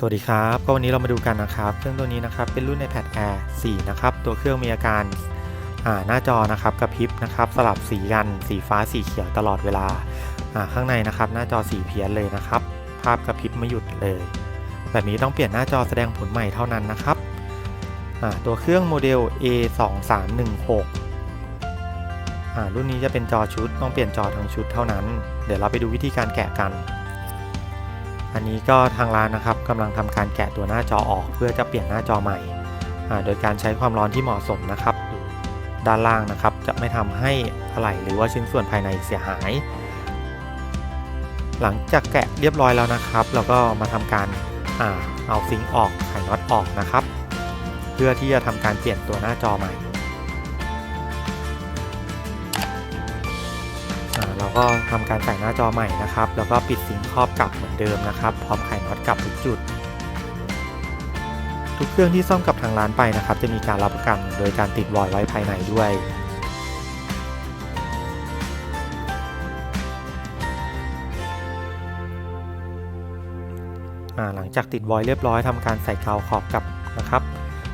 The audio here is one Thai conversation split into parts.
สวัสดีครับก็วันนี้เรามาดูกันนะครับ เครื่องตัวนี้นะครับเป็นรุ่น iPad Air 4 นะครับ ตัวเครื่องมีอาการอ่าหน้าจอนะครับกระพริบนะครับ สลับสีกันสีฟ้าสีเขียวตลอดเวลาอ่าข้างในนะครับ หน้าจอสีเพี้ยนเลยนะครับ ภาพกระพริบไม่หยุดเลย แบบนี้ต้องเปลี่ยนหน้าจอแสดงผลใหม่เท่านั้นนะครับอ่าตัวเครื่องโมเดล A2316 อ่ารุ่นนี้จะเป็นจอชุดต้องเปลี่ยนจอทั้งชุดเท่านั้น เดี๋ยวเราไปดูวิธีการแกะกัน อันนี้ก็ทางร้านนะครับกำลังทำการแกะตัวหน้าจอออก เพื่อจะเปลี่ยนหน้าจอใหม่ โดยการใช้ความร้อนที่เหมาะสมนะครับ ด้านล่างนะครับจะไม่ทำให้อะไหล่หรือว่าชิ้นส่วนภายในเสียหาย หลังจากแกะเรียบร้อยแล้วนะครับ เราก็มาทำการอเอาฟิงออกไขน็อตออกนะครับ เพื่อที่จะทำการเปลี่ยนตัวหน้าจอใหม่ เราก็ทำการใส่หน้าจอใหม่นะครับ แล้วก็ปิดซิงครอบกลับเหมือนเดิมนะครับ พร้อมไขน็อตกลับทุกจุด ทุกเครื่องที่ซ่อมกับทางร้านไปนะครับ จะมีการรับประกันโดยการติดวอยไว้ภายในด้วยหลังจากติดวอยเรียบร้อยทำการใส่กาวขอบกลับนะครับ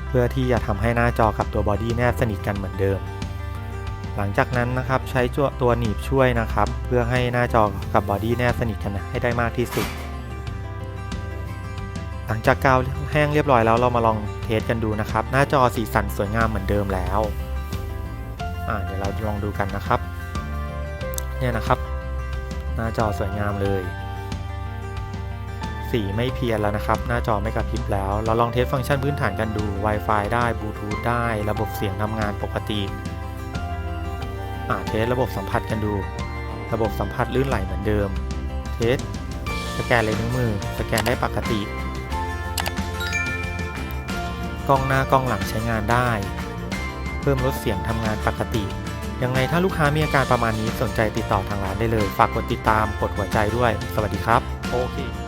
เพื่อที่จะทำให้หน้าจอกับตัวบอดี้แนบสนิทกันเหมือนเดิม หลังจากนั้นนะครับใช้ตัวหนีบช่วยนะครับ เพื่อให้หน้าจอกับบอดี้แนบสนิทกันให้ได้มากที่สุด หลังจากกาวแห้งเรียบร้อยแล้วเรามาลองเทสกันดูนะครับ หน้าจอสีสันสวยงามเหมือนเดิมแล้วเดี๋ยวเราลองดูกันนะครับ เนี่ยนะครับ หน้าจอสวยงามเลย สีไม่เพี้ยนแล้วนะครับ หน้าจอไม่กระพริบแล้ว เราลองเทสฟังก์ชันพื้นฐานกันดู Wi-Fi ได้บลูทูธได้ ระบบเสียงทำงานปกติ อ่าเทสระบบสัมผัสกันดู ระบบสัมผัสลื่นไหลเหมือนเดิม เทส สแกนเลยนิ้วมือ สแกนได้ปกติ กล้องหน้ากล้องหลังใช้งานได้ เพิ่มลดเสียงทำงานปกติ ยังไงถ้าลูกค้ามีอาการประมาณนี้สนใจติดต่อทางร้านได้เลย ฝากกดติดตาม กดหัวใจด้วย สวัสดีครับ โอเค